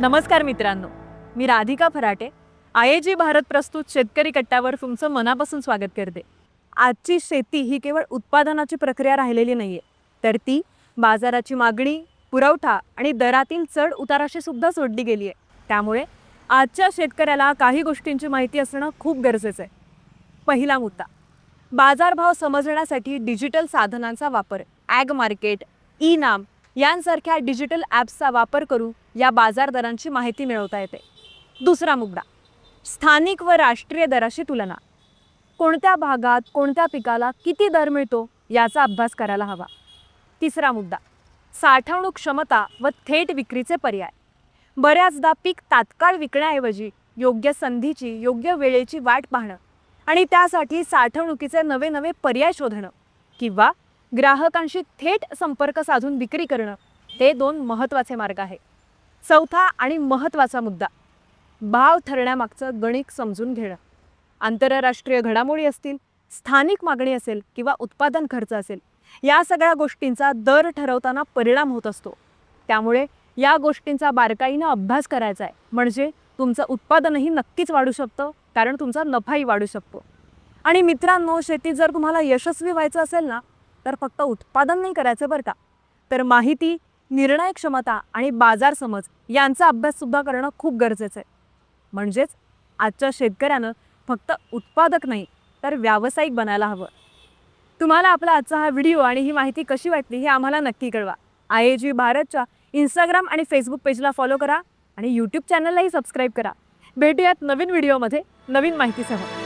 नमस्कार मित्रांनो. मी Radhika Pharate. I A G Bharat प्रस्तुत शेतकरी कट्ट्यावर तुमचं मनापासून स्वागत करते. आजची शेती ही केवळ उत्पादनाची प्रक्रिया राहिलेली नाही आहे तर ती बाजाराची मागणी पुरवठा आणि दरातील चढ उताराशी सुद्धा सोडली गेली आहे त्यामुळे आजच्या शेतकऱ्याला काही गोष्टींची माहिती असणं खूप गरजेचं आहे. पहिला मुद्दा बाजारभाव समजण्यासाठी डिजिटल साधनांचा वापर ॲग मार्केट ई नाम यांसारख्या डिजिटल ॲप्सचा वापर करून या बाजार दरांची माहिती मिळवता येते. दुसरा मुद्दा स्थानिक व राष्ट्रीय दराशी तुलना. कोणत्या भागात कोणत्या पिकाला किती दर मिळतो याचा अभ्यास करायला हवा. तिसरा मुद्दा साठवणूक क्षमता व थेट विक्रीचे पर्याय. बऱ्याचदा पीक तात्काळ विकण्याऐवजी योग्य संधीची योग्य वेळेची वाट पाहणं आणि त्यासाठी साठवणुकीचे नवे नवे पर्याय शोधणं किंवा ग्राहकांशी थेट संपर्क साधून विक्री करणं हे दोन महत्त्वाचे मार्ग आहे चौथा आणि महत्त्वाचा मुद्दा भाव ठरण्यामागचं गणित समजून घेणं. आंतरराष्ट्रीय घडामोडी असतील स्थानिक मागणी असेल किंवा उत्पादन खर्च असेल या सगळ्या गोष्टींचा दर ठरवताना परिणाम होत असतो. त्यामुळे या गोष्टींचा बारकाईनं अभ्यास करायचा आहे. म्हणजे तुमचं उत्पादनही नक्कीच वाढू शकतं कारण तुमचा नफाही वाढू शकतो. आणि मित्रांनो शेतीत जर तुम्हाला यशस्वी व्हायचं असेल ना तर फक्त उत्पादन नाही करायचं बरं का? तर माहिती निर्णय क्षमता आणि बाजार समज यांचा अभ्याससुद्धा करणं खूप गरजेचं आहे. म्हणजेच आजच्या शेतकऱ्यानं फक्त उत्पादक नाही तर व्यावसायिक बनायला हवं. तुम्हाला आपला आजचा हा व्हिडिओ आणि ही माहिती कशी वाटली हे आम्हाला नक्की कळवा. आय ए जी भारतच्या इंस्टाग्राम आणि फेसबुक पेजला फॉलो करा आणि यूट्यूब चॅनललाही सबस्क्राईब करा. भेटूयात नवीन व्हिडिओमध्ये नवीन माहितीसह.